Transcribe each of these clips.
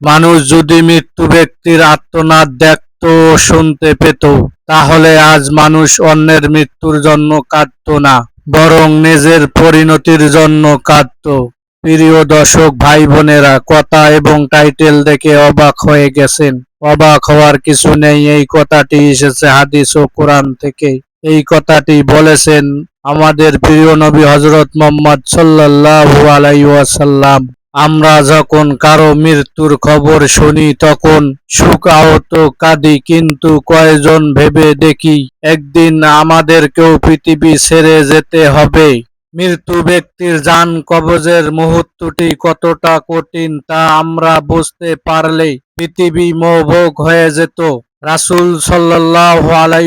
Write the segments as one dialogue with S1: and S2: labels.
S1: মানুষ যদি মৃত্যু ব্যক্তির আত্মনাদ দেখত, শুনতে পেত, তাহলে আজ মানুষ অন্যের মৃত্যুর জন্য কাঁদত না, বরং নিজের পরিণতির জন্য কাঁদত। প্রিয় দর্শক ভাই বোনেরা কথা এবং টাইটেল দেখে অবাক হয়ে গেছেন। অবাক হওয়ার কিছু নেই, এই কথাটি এসেছে হাদিস ও কোরআন থেকে। এই কথাটি বলেছেন আমাদের প্রিয় নবী হজরত মোহাম্মদ সাল্লাল্লাহু আলাইহি ওয়াসাল্লাম। আমরা যখন কারও মৃত্যুর খবর শুনি, তখন সুখ আহত কাঁদি, কিন্তু কয়জন ভেবে দেখি, একদিন আমাদেরকেও পৃথিবী ছেড়ে যেতে হবে। মৃত্যু ব্যক্তির যান কবজের মুহূর্তটি কতটা কঠিন তা আমরা বুঝতে পারলে পৃথিবী মোভোগ হয়ে যেত। রাসূল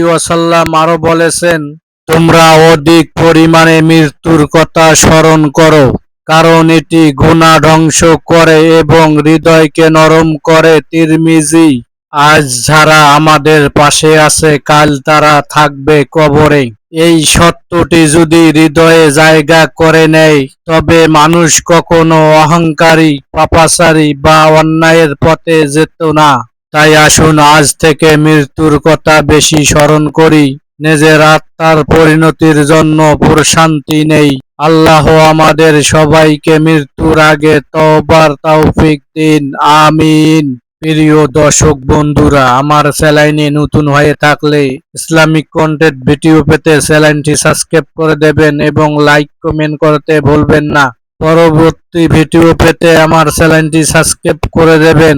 S1: ওয়াসাল্লাম আরও বলেছেন, তোমরা অধিক পরিমাণে মৃত্যুর কথা স্মরণ করো, কারণ এটি গুণা ধ্বংস করে এবং হৃদয়কে নরম করে। তিরমিজি, আজ যারা আমাদের পাশে আছে, কাল তারা থাকবে কবরে। এই সত্যটি যদি হৃদয়ে জায়গা করে নেয়, তবে মানুষ কখনো অহংকারী, পাপাচারী বা অন্যায়ের পথে যেত না। তাই আসুন আজ থেকে মৃত্যুর কথা বেশি স্মরণ করি। নিজের আত্মার পরিণতির জন্য প্রশান্তি নেই। আল্লাহ আমাদের সবাইকে মৃত্যুর আগে তওবার তৌফিক দিন। আমিন। প্রিয় দর্শক বন্ধুরা, আমার স্যালাইনে নতুন হয়ে থাকলে ইসলামিক কন্টেন্ট ভিডিও পেতে চ্যানেলটি সাবস্ক্রাইব করে দেবেন এবং লাইক কমেন্ট করতে ভুলবেন না। পরবর্তী ভিডিও পেতে আমার চ্যানেলটি সাবস্ক্রাইব করে দেবেন।